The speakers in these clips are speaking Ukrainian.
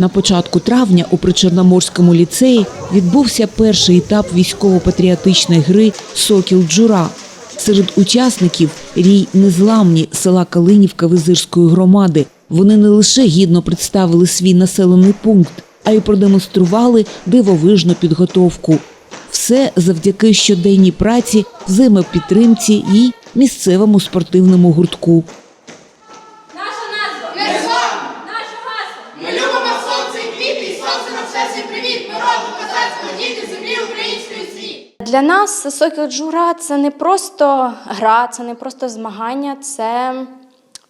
На початку травня у Причорноморському ліцеї відбувся перший етап військово-патріотичної гри Сокіл Джура. Серед учасників рій незламні села Калинівка Визирської громади. Вони не лише гідно представили свій населений пункт, а й продемонстрували дивовижну підготовку. Все завдяки щоденній праці, взаємопідтримці і місцевому спортивному гуртку. Для нас Сокіл Джура це не просто гра, це не просто змагання, це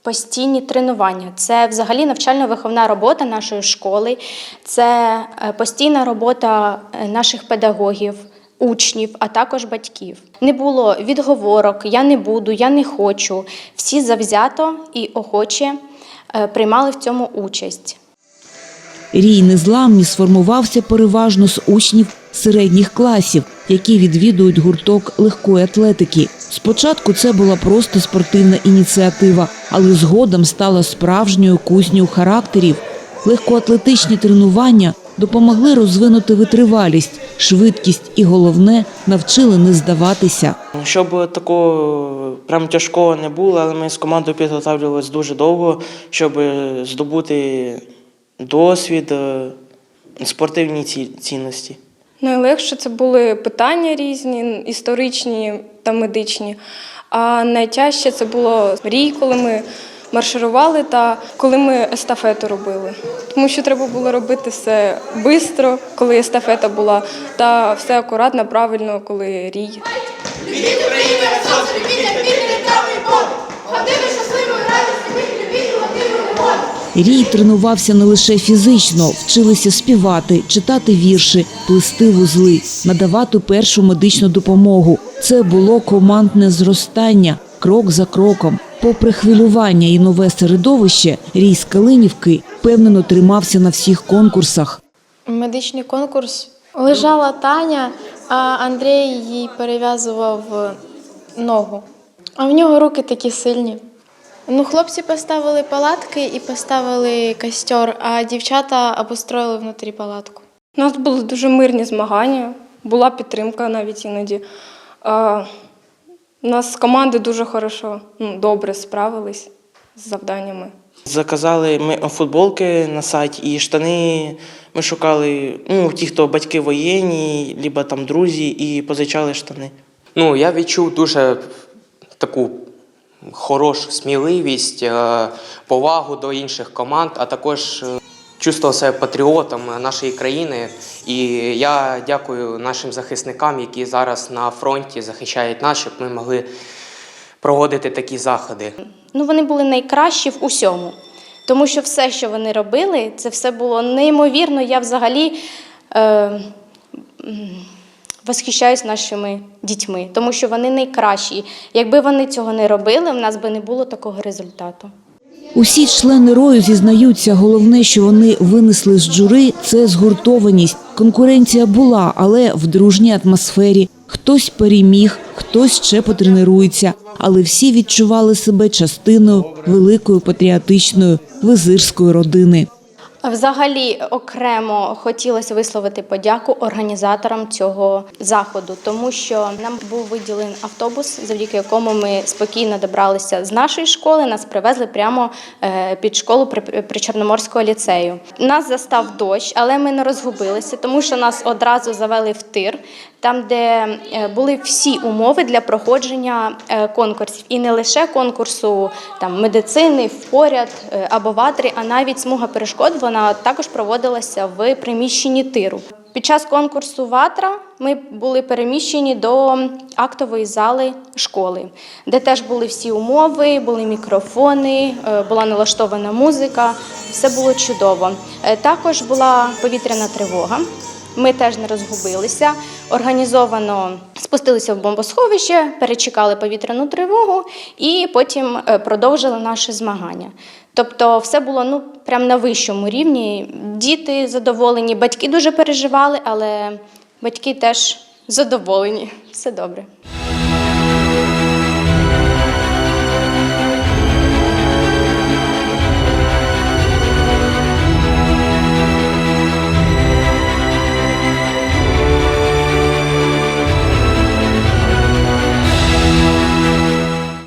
постійні тренування. Це взагалі навчально-виховна робота нашої школи, це е, постійна робота е, наших педагогів. Учнів, а також батьків. Не було відговорок, я не буду, я не хочу. Всі завзято і охоче е, приймали в цьому участь. Рій незламні сформувався переважно з учнів середніх класів, які відвідують гурток легкої атлетики. Спочатку це була просто спортивна ініціатива, але згодом стала справжньою кузнею характерів. Легкоатлетичні тренування допомогли розвинути витривалість, швидкість і головне навчили не здаватися. Щоб такого прям тяжкого не було, але ми з командою підготовлювалися дуже довго, щоб здобути досвід, е, спортивні ці- цінності. Найлегше це були питання різні, історичні та медичні. А найтяжче це було рій, коли ми марширували та коли ми естафету робили. Тому що треба було робити все швидко, коли естафета була, та все акуратно, правильно, коли рій. Привіт, Україна, Рій тренувався не лише фізично, вчилися співати, читати вірші, плести вузли, надавати першу медичну допомогу. Це було командне зростання, крок за кроком. Попри хвилювання і нове середовище, Рій з Калинівки впевнено тримався на всіх конкурсах. Медичний конкурс лежала Таня, а Андрій їй перев'язував ногу. А в нього руки такі сильні. Ну, хлопці поставили палатки і поставили костер, а дівчата обустроїли внутрі палатку. У нас були дуже мирні змагання, була підтримка навіть іноді. А, у нас команди дуже хорошо, ну, добре справились з завданнями. Заказали ми футболки на сайті і штани. Ми шукали ну, ті, хто батьки воєнні, либо там друзі, і позичали штани. Ну, я відчув дуже таку хорошу сміливість, е, повагу до інших команд, а також е, чувствував себе патріотом нашої країни. І я дякую нашим захисникам, які зараз на фронті захищають нас, щоб ми могли проводити такі заходи. Ну, вони були найкращі в усьому. Тому що все, що вони робили, це все було неймовірно. Я взагалі е, восхищаюсь нашими дітьми, тому що вони найкращі. Якби вони цього не робили, в нас би не було такого результату. Усі члени рою зізнаються, головне, що вони винесли з джури, це згуртованість. Конкуренція була, але в дружній атмосфері. Хтось переміг, хтось ще потренується, але всі відчували себе частиною великої патріотичної визирської родини. Взагалі, окремо хотілося висловити подяку організаторам цього заходу, тому що нам був виділений автобус, завдяки якому ми спокійно добралися з нашої школи. Нас привезли прямо е, під школу при Чорноморського ліцею. Нас застав дощ, але ми не розгубилися, тому що нас одразу завели в тир, там, де е, були всі умови для проходження е, конкурсів, і не лише конкурсу там медицини, впоряд е, або ватри, а навіть смуга перешкод. Вона також проводилася в приміщенні тиру. Під час конкурсу Ватра ми були переміщені до актової зали школи, де теж були всі умови, були мікрофони, була налаштована музика. Все було чудово. Також була повітряна тривога. Ми теж не розгубилися. Організовано спустилися в бомбосховище, перечекали повітряну тривогу і потім е, продовжили наше змагання. Тобто, все було ну прям на вищому рівні. Діти задоволені, батьки дуже переживали, але батьки теж задоволені. Все добре.